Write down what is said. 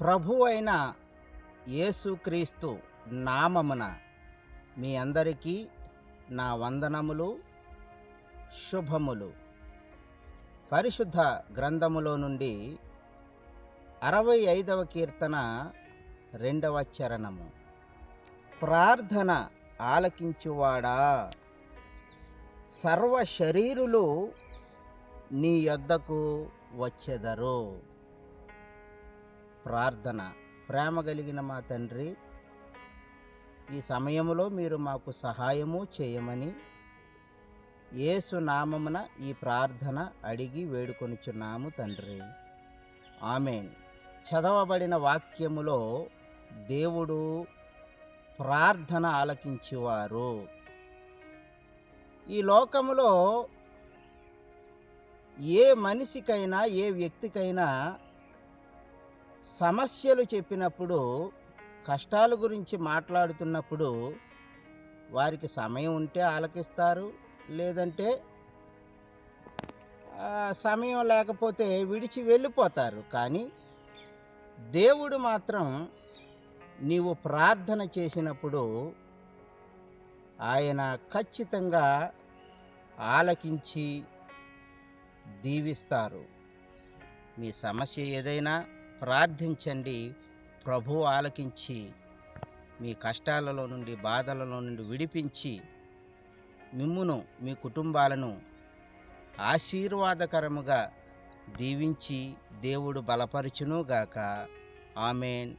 ప్రభు అయిన యేసుక్రీస్తు నామమున మీ అందరికీ నా వందనములు శుభములు. పరిశుద్ధ గ్రంథములో నుండి అరవై ఐదవ కీర్తన రెండవ చరణము. ప్రార్థన ఆలకించువాడా? సర్వ శరీరులు నీ యొద్దకు వచ్చెదరు. ప్రార్థన. ప్రేమ కలిగిన మా తండ్రి ఈ సమయంలో మీరు మాకు సహాయము చేయమని యేసు నామమున ఈ ప్రార్థన అడిగి వేడుకొనుచున్నాము తండ్రి. ఆమెన్. చదవబడిన వాక్యములో దేవుడు ప్రార్థన ఆలకించేవారు. ఈ లోకములో ఏ మనిషికైనా ఏ వ్యక్తికైనా సమస్యలు చెప్పినప్పుడు కష్టాల గురించి మాట్లాడుతున్నప్పుడు వారికి సమయం ఉంటే ఆలకిస్తారు. లేదంటే సమయం లేకపోతే విడిచి వెళ్ళిపోతారు. కానీ దేవుడు మాత్రం నీవు ప్రార్థన చేసినప్పుడు ఆయన ఖచ్చితంగా ఆలకించి దీవిస్తారు. మీ సమస్య ఏదైనా ప్రార్థించండి. ప్రభు ఆలకించి మీ కష్టాలలో నుండి బాధలలో నుండి విడిపించి మిమ్మును మీ కుటుంబాలను ఆశీర్వాదకరముగా దీవించి దేవుడు బలపరచునుగాక. ఆమెన్.